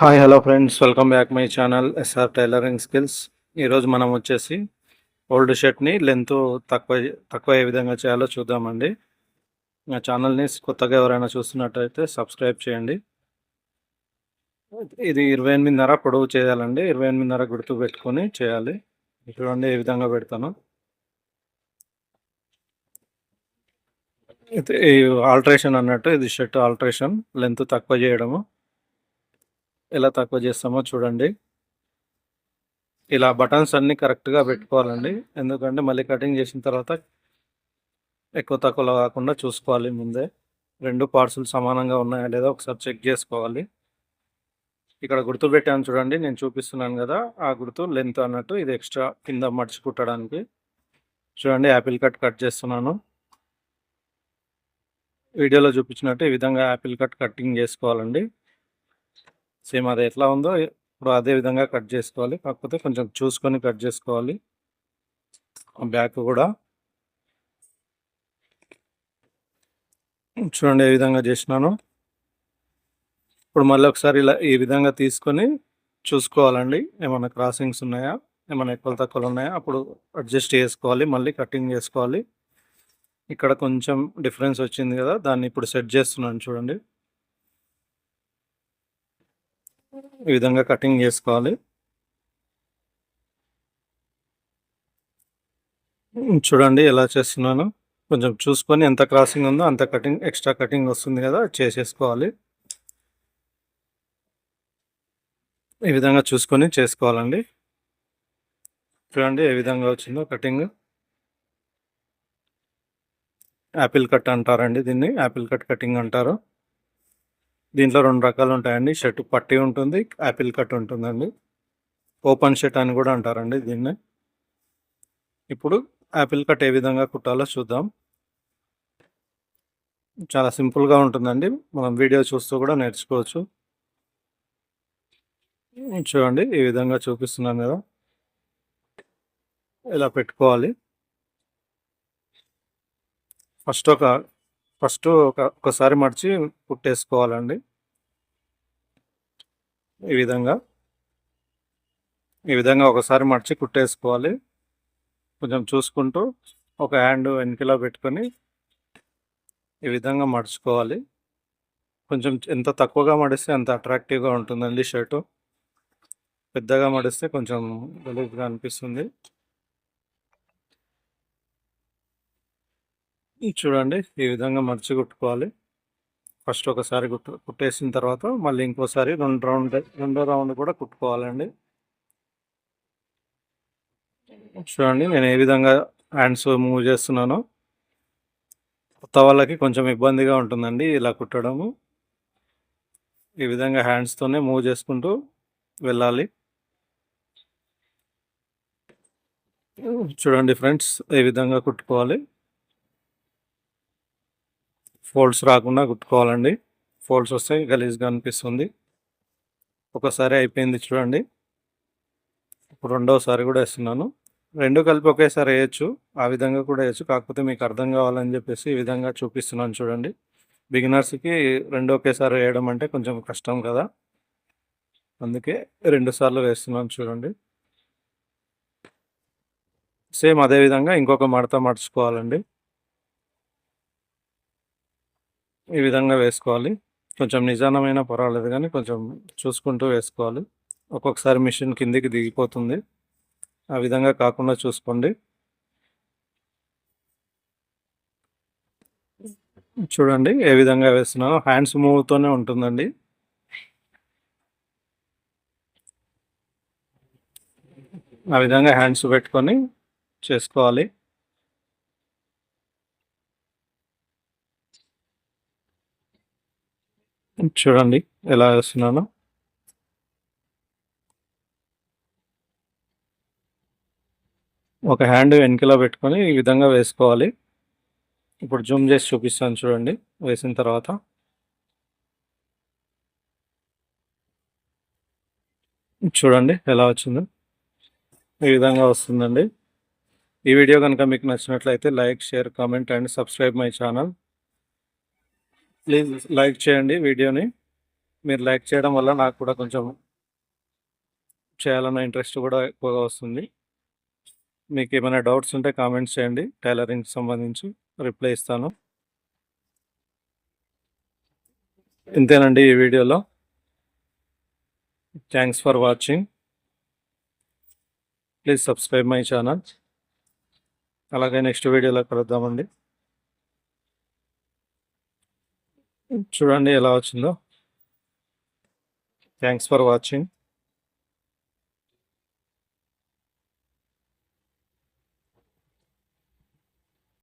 Hi hello friends welcome back my channel SR tailoring skills ఈరోజు మనం వచ్చేసి old షర్ట్ని లెంత్ తక్కువ తక్కువ ఏ విధంగా చేయాలో చూద్దామండి. నా ఛానల్ని కొత్తగా ఎవరైనా చూస్తున్నట్టయితే సబ్స్క్రైబ్ చేయండి. ఇది ఇరవై ఎనిమిదిన్నర పొడవు చేయాలండి. ఇరవై ఎనిమిదిన్నర గుర్తు పెట్టుకొని చేయాలి. చూడండి ఏ విధంగా పెడతాను. ఇది ఆల్ట్రేషన్ అన్నట్టు ఇది షర్ట్ ఆల్ట్రేషన్ లెంత్ తక్కువ చేయడము. ఎలా తక్కువ చేస్తామో చూడండి. ఇలా బటన్స్ అన్నీ కరెక్ట్గా పెట్టుకోవాలండి. ఎందుకంటే మళ్ళీ కటింగ్ చేసిన తర్వాత ఎక్కువ తక్కువలో కాకుండా చూసుకోవాలి ముందే. రెండు పార్ట్సులు సమానంగా ఉన్నాయా లేదా ఒకసారి చెక్ చేసుకోవాలి. ఇక్కడ గుర్తు పెట్టాను చూడండి నేను చూపిస్తున్నాను కదా ఆ గుర్తు లెంత్ అన్నట్టు ఇది ఎక్స్ట్రా కింద మడిచి కుట్టడానికి చూడండి యాపిల్ కట్ కట్ చేస్తున్నాను. వీడియోలో చూపించినట్టు ఈ విధంగా యాపిల్ కట్ కటింగ్ చేసుకోవాలండి. సేమ్ అది ఎట్లా ఉందో ఇప్పుడు అదే విధంగా కట్ చేసుకోవాలి. కాకపోతే కొంచెం చూసుకొని కట్ చేసుకోవాలి. బ్యాక్ కూడా. చూడండి ఏ విధంగా చేసినాను. ఇప్పుడు మళ్ళీ ఒకసారి ఇలా ఈ విధంగా తీసుకొని చూసుకోవాలండి. ఏమైనా క్రాసింగ్స్ ఉన్నాయా? ఏమైనా ఎక్కువ తక్కువలు ఉన్నాయా? అప్పుడు అడ్జస్ట్ చేసుకోవాలి. మళ్ళీ కటింగ్ చేసుకోవాలి. ఇక్కడ కొంచెం డిఫరెన్స్ వచ్చింది కదా. దాన్ని ఇప్పుడు సెట్ చేస్తున్నాను చూడండి. ఈ విధంగా కటింగ్ చేసుకోవాలి. చూడండి ఎలా చేస్తున్నాను. కొంచెం చూసుకొని ఎంత క్రాసింగ్ ఉందో అంత కటింగ్ ఎక్స్ట్రా కటింగ్ వస్తుంది కదా చేసేసుకోవాలి. ఈ విధంగా చూసుకొని చేసుకోవాలండి. చూడండి ఏ విధంగా వచ్చిందో కటింగ్ యాపిల్ కట్ అంటారండి దీన్ని. యాపిల్ కట్ కటింగ్ అంటారు. దీంట్లో రెండు రకాలు ఉంటాయండి. షర్ట్ పట్టి ఉంటుంది యాపిల్ కట్ ఉంటుందండి. ఓపెన్ షర్ట్ అని కూడా అంటారండి దీన్ని. ఇప్పుడు యాపిల్ కట్ ఏ విధంగా కుట్టాలో చూద్దాం. చాలా సింపుల్గా ఉంటుందండి. మనం వీడియో చూస్తూ కూడా నేర్చుకోవచ్చు. చూడండి ఈ విధంగా చూపిస్తున్నాను కదా. ఇలా పెట్టుకోవాలి. ఫస్ట్ ఒక ఫస్ట్ ఒక ఒకసారి మడిచి కుట్టేసుకోవాలండి. ఈ విధంగా. ఈ విధంగా ఒకసారి మడిచి కుట్టేసుకోవాలి. కొంచెం చూసుకుంటూ ఒక హ్యాండ్ వెనకలో పెట్టుకొని ఈ విధంగా మడుచుకోవాలి. కొంచెం ఎంత తక్కువగా మడిస్తే అంత అట్రాక్టివ్గా ఉంటుందండి షర్టు. పెద్దగా మడిస్తే కొంచెం గలీజ్గా అనిపిస్తుంది. చూడండి ఈ విధంగా మర్చి కుట్టుకోవాలి ఫస్ట్ ఒకసారి కుట్టు కుట్టేసిన తర్వాత మళ్ళీ ఇంకోసారి రెండు రౌండ్ రెండో రౌండ్ కూడా కుట్టుకోవాలండి. చూడండి నేను ఏ విధంగా హ్యాండ్స్ మూవ్ చేస్తున్నానో. కొత్త వాళ్ళకి కొంచెం ఇబ్బందిగా ఉంటుందండి ఇలా కుట్టడము. ఈ విధంగా హ్యాండ్స్తోనే మూవ్ చేసుకుంటూ వెళ్ళాలి. చూడండి ఫ్రెండ్స్ ఏ విధంగా కుట్టుకోవాలి. ఫోల్డ్స్ రాకుండా కుట్టుకోవాలండి. ఫోల్డ్స్ వస్తే గలీజ్గా అనిపిస్తుంది. ఒకసారి అయిపోయింది చూడండి. ఇప్పుడు రెండోసారి కూడా వేస్తున్నాను. రెండు కలిపి ఒకేసారి వేయచ్చు. ఆ విధంగా కూడా వేయచ్చు. కాకపోతే మీకు అర్థం కావాలని చెప్పేసి ఈ విధంగా చూపిస్తున్నాను చూడండి. బిగినర్స్కి రెండు ఒకేసారి వేయడం అంటే కొంచెం కష్టం కదా. అందుకే రెండు సార్లు వేస్తున్నాను చూడండి. సేమ్ అదే విధంగా ఇంకొక మడత మడుచుకోవాలండి. ఈ విధంగా వేసుకోవాలి. కొంచెం నిజానమైన పర్వాలేదు కానీ కొంచెం చూసుకుంటూ వేసుకోవాలి. ఒక్కొక్కసారి మిషన్ కిందికి దిగిపోతుంది. ఆ విధంగా కాకుండా చూసుకోండి. చూడండి ఏ విధంగా వేస్తున్నానో హ్యాండ్స్ మూవ్తోనే ఉంటుందండి. ఆ విధంగా హ్యాండ్స్ పెట్టుకొని చేసుకోవాలి. చూడండి ఎలా వేస్తున్నాను. ఒక హ్యాండ్ వెనకలో పెట్టుకొని ఈ విధంగా వేసుకోవాలి. ఇప్పుడు జూమ్ చేసి చూపిస్తాను చూడండి వేసిన తర్వాత. చూడండి ఎలా వచ్చిందో. ఈ విధంగా వస్తుందండి. ఈ వీడియో కనుక మీకు నచ్చినట్లయితే like share comment and subscribe my channel. Please like చేయండి వీడియోని. మీరు లైక్ చేయడం వల్ల నాకు కూడా కొంచెం చేయాలన్న ఇంట్రెస్ట్ కూడా ఎక్కువగా వస్తుంది. మీకు ఏమైనా డౌట్స్ ఉంటే కామెంట్స్ చేయండి. టైలరింగ్కి సంబంధించి రిప్లై ఇస్తాను. ఇంతేనండి ఈ వీడియోలో. Thanks for watching please subscribe my channel అలాగే నెక్స్ట్ వీడియోలో కలుద్దామండి. చూడండి ఎలా వచ్చిందో. Thanks for watching